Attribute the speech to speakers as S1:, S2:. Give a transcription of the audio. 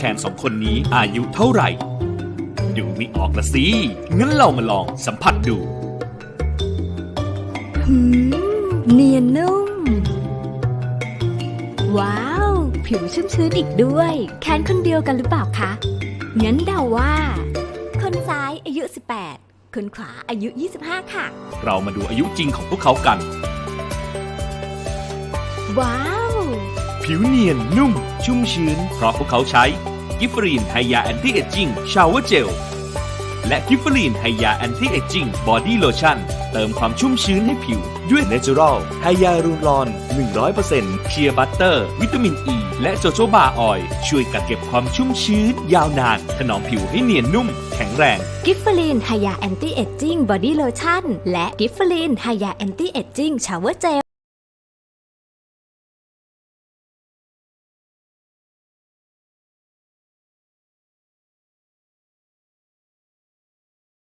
S1: แคนสองคนนี้อายุเท่าไหร่ ดูไม่ออกละสิ งั้นเรามาลองสัมผัสดู
S2: หืมเนียนนุ่ม ว้าว ผิวชุ่มชื้นอีกด้วยแคนคนเดียวกันหรือเปล่าคะ งั้นเดาว่า คนซ้ายอายุ 18 คนขวาอายุ 25 ค่ะ
S1: เรามาดูอายุจริงของพวกเขากัน
S2: ว้าว
S1: ผิวเนียนนุ่ม ชุ่มชื้น เพราะพวกเขาใช้กิฟฟรีนไฮยาแอนตี้เอจจิ้งชาวเวอร์เจลและกิฟฟรีนไฮยาแอนตี้เอจจิ้งบอดี้โลชั่นเติมความชุ่มชื้นให้ผิว ด้วยเนเจอรัลไฮยารูรอน 100%เชียร์บัตเตอร์ วิตามินอ e, ีและโจโจบาออย ช่วยกักเก็บความชุ่มชื้น ยาวนาน ถนอมผิวให้เนียนนุ่ม แข็งแรง
S2: กิฟฟลีนไฮยาแอนตี้เอจจิ้งบอดี้โลชั่นและกิฟฟลีนไฮยาแอนตี้เอจจิ้งชาวเวอร์เจล